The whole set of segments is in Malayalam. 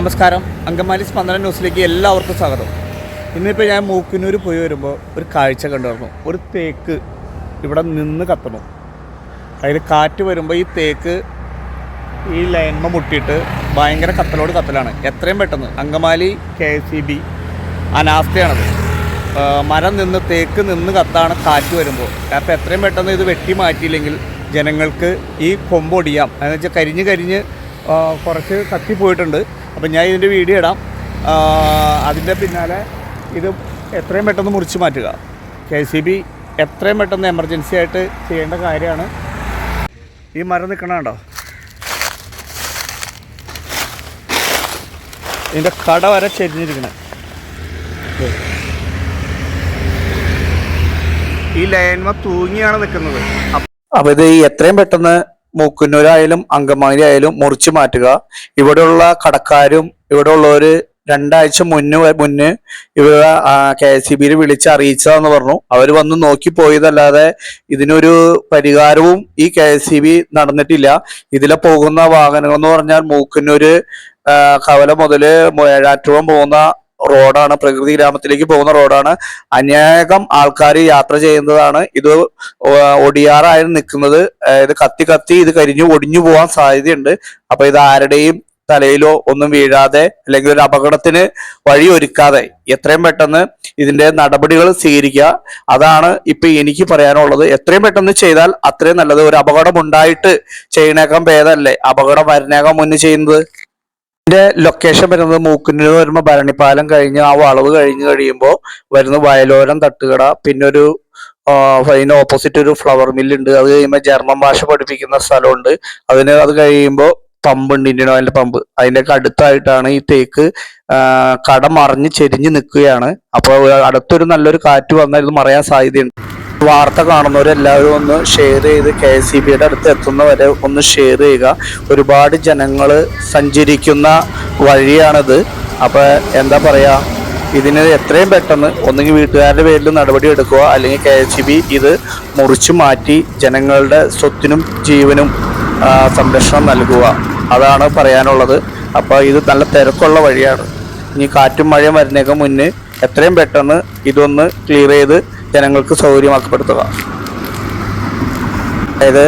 നമസ്കാരം. അങ്കമാലി സ്പന്ദന ന്യൂസിലേക്ക് എല്ലാവർക്കും സ്വാഗതം. ഇന്നിപ്പോൾ ഞാൻ മൂക്കിനൂർ പോയി വരുമ്പോൾ ഒരു കാഴ്ച കണ്ടുവരുന്നു. ഒരു തേക്ക് ഇവിടെ നിന്ന് കത്തണു അതിൽ കാറ്റ് വരുമ്പോൾ ഈ തേക്ക് ഈ ലൈൻമ മുട്ടിയിട്ട് ഭയങ്കര കത്തലോട് കത്തലാണ്. എത്രയും പെട്ടെന്ന്. അങ്കമാലി കെ സി ബി അനാസ്ഥയാണത്. മരം നിന്ന് തേക്ക് നിന്ന് കത്താണ് കാറ്റ് വരുമ്പോൾ അപ്പോൾ എത്രയും പെട്ടെന്ന് ഇത് വെട്ടി മാറ്റിയില്ലെങ്കിൽ ജനങ്ങൾക്ക് ഈ കൊമ്പൊടിയാം. എന്ന് വെച്ചാൽ കരിഞ്ഞ് കരിഞ്ഞ് കുറച്ച് കത്തിപ്പോയിട്ടുണ്ട്. അപ്പം ഞാൻ ഇതിന്റെ വീഡിയോ ഇടാം. അതിന്റെ പിന്നാലെ ഇത് എത്രയും പെട്ടെന്ന് മുറിച്ച് മാറ്റുക. കെ സി ബി എത്രയും പെട്ടെന്ന് എമർജൻസി ആയിട്ട് ചെയ്യേണ്ട കാര്യമാണ്. ഈ മരം നിൽക്കണുണ്ടോ ഇതിന്റെ കട വരെ ചെരിഞ്ഞിരിക്കണേ. ഈ ലൈൻമ തൂങ്ങിയാണ് നിൽക്കുന്നത്. അപ്പോൾ ഇത് എത്രയും പെട്ടെന്ന് മൂക്കുന്നൂരായാലും അങ്കമാലി ആയാലും മുറിച്ചു മാറ്റുക. ഇവിടെയുള്ള കടക്കാരും ഇവിടെ ഉള്ളവര് രണ്ടാഴ്ച മുന്നേ മുന്നേ ഇവിടെ കെ എസ് സി ബിയിൽ വിളിച്ച് അറിയിച്ചതെന്ന് പറഞ്ഞു. അവർ വന്ന് നോക്കി പോയതല്ലാതെ ഇതിനൊരു പരിഹാരവും ഈ കെ എസ് സി ബി നടന്നിട്ടില്ല. ഇതിലെ പോകുന്ന വാഹനങ്ങൾ എന്ന് പറഞ്ഞാൽ മൂക്കുന്നൂര് കവല മുതൽ ഏഴാറ്റുവം പോകുന്ന റോഡാണ് പ്രകൃതി ഗ്രാമത്തിലേക്ക് പോകുന്ന റോഡാണ്. അനേകം ആൾക്കാർ യാത്ര ചെയ്യുന്നതാണ്. ഇത് ഒടിയാറായി നിൽക്കുന്നത്. ഇത് കത്തി കത്തി ഇത് കരിഞ്ഞു ഒടിഞ്ഞു പോകാൻ സാധ്യതയുണ്ട്. അപ്പൊ ഇത് ആരുടെയും തലയിലോ ഒന്നും വീഴാതെ അല്ലെങ്കിൽ ഒരു അപകടത്തിന് വഴി ഒരുക്കാതെ എത്രയും പെട്ടെന്ന് ഇതിന്റെ നടപടികൾ സ്വീകരിക്കുക. അതാണ് ഇപ്പൊ എനിക്ക് പറയാനുള്ളത്. എത്രയും പെട്ടെന്ന് ചെയ്താൽ അത്രയും നല്ലത്. ഒരു അപകടം ഉണ്ടായിട്ട് ചെയ്യണേക്കാൻ ഭേദമല്ലേ? അപകടം വരണേക്കാൻ മുന്നേ ചെയ്യുന്നത്. ഇതിന്റെ ലൊക്കേഷൻ വരുന്നത് മൂക്കുന്നിൽ വരുമ്പോൾ ഭരണിപ്പാലം കഴിഞ്ഞ് ആ വളവ് കഴിഞ്ഞ് കഴിയുമ്പോൾ വരുന്ന വയലോരം തട്ടുകട പിന്നെ ഒരു അതിന് ഓപ്പോസിറ്റ് ഒരു ഫ്ലവർ മില്ലുണ്ട് അത് കഴിയുമ്പോൾ ജർമ്മൻ ഭാഷ പഠിപ്പിക്കുന്ന സ്ഥലമുണ്ട്. അതിന് അത് കഴിയുമ്പോൾ പമ്പുണ്ട് ഇന്ത്യൻ ഓയിലിന്റെ പമ്പ്. അതിന്റെ അടുത്തായിട്ടാണ് ഈ തേക്ക് കട മറിഞ്ഞ് ചെരിഞ്ഞ് നിൽക്കുകയാണ്. അപ്പോൾ അടുത്തൊരു നല്ലൊരു കാറ്റ് വന്നാൽ ഇത് മറയാൻ സാധ്യതയുണ്ട്. വാർത്ത കാണുന്നവരെല്ലാവരും ഒന്ന് ഷെയർ ചെയ്ത് കെ എസ് സി ബിയുടെ അടുത്ത് എത്തുന്നവരെ ഒന്ന് ഷെയർ ചെയ്യുക. ഒരുപാട് ജനങ്ങൾ സഞ്ചരിക്കുന്ന വഴിയാണിത്. അപ്പോൾ എന്താ പറയുക ഇതിന് എത്രയും പെട്ടെന്ന് ഒന്നുകിൽ വീട്ടുകാരുടെ പേരിൽ നടപടി എടുക്കുക അല്ലെങ്കിൽ കെ എസ് ബി ഇത് മുറിച്ചു മാറ്റി ജനങ്ങളുടെ സ്വത്തിനും ജീവനും സംരക്ഷണം നൽകുക. അതാണ് പറയാനുള്ളത്. അപ്പോൾ ഇത് നല്ല തിരക്കുള്ള വഴിയാണ്. ഇനി കാറ്റും മഴയും വരുന്നേക്ക് മുന്നേ എത്രയും പെട്ടെന്ന് ഇതൊന്ന് ക്ലിയർ ചെയ്ത് ജനങ്ങൾക്ക് സൗകര്യമാക്കപ്പെടുത്തുക. അതായത്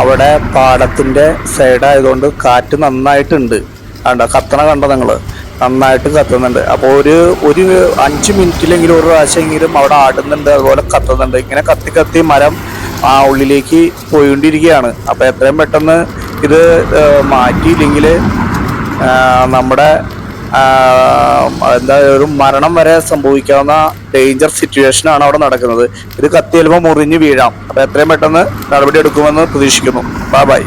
അവിടെ പാടത്തിന്റെ സൈഡായതുകൊണ്ട് കാറ്റ് നന്നായിട്ടുണ്ട്. കണ്ട? കത്തണ കണ്ടോ നിങ്ങൾ നന്നായിട്ട് കത്തുന്നുണ്ട്. അപ്പോൾ ഒരു ഒരു അഞ്ച് മിനിറ്റിലെങ്കിലും ഒരു പ്രാവശ്യമെങ്കിലും അവിടെ ആടുന്നുണ്ട് അതുപോലെ കത്തുന്നുണ്ട്. ഇങ്ങനെ കത്തി കത്തി മരം ആ ഉള്ളിലേക്ക് പോയിക്കൊണ്ടിരിക്കുകയാണ്. അപ്പോൾ എത്രയും പെട്ടെന്ന് ഇത് മാറ്റിയില്ലെങ്കിൽ നമ്മുടെ എന്താ ഒരു മരണം വരെ സംഭവിക്കാവുന്ന ഡേഞ്ചർ സിറ്റുവേഷൻ ആണ് അവിടെ നടക്കുന്നത്. ഇത് കത്തി ചിലപ്പോൾ മുറിഞ്ഞ് വീഴാം. അപ്പൊ എത്രയും പെട്ടെന്ന് നടപടി എടുക്കുമെന്ന് പ്രതീക്ഷിക്കുന്നു. Bye bye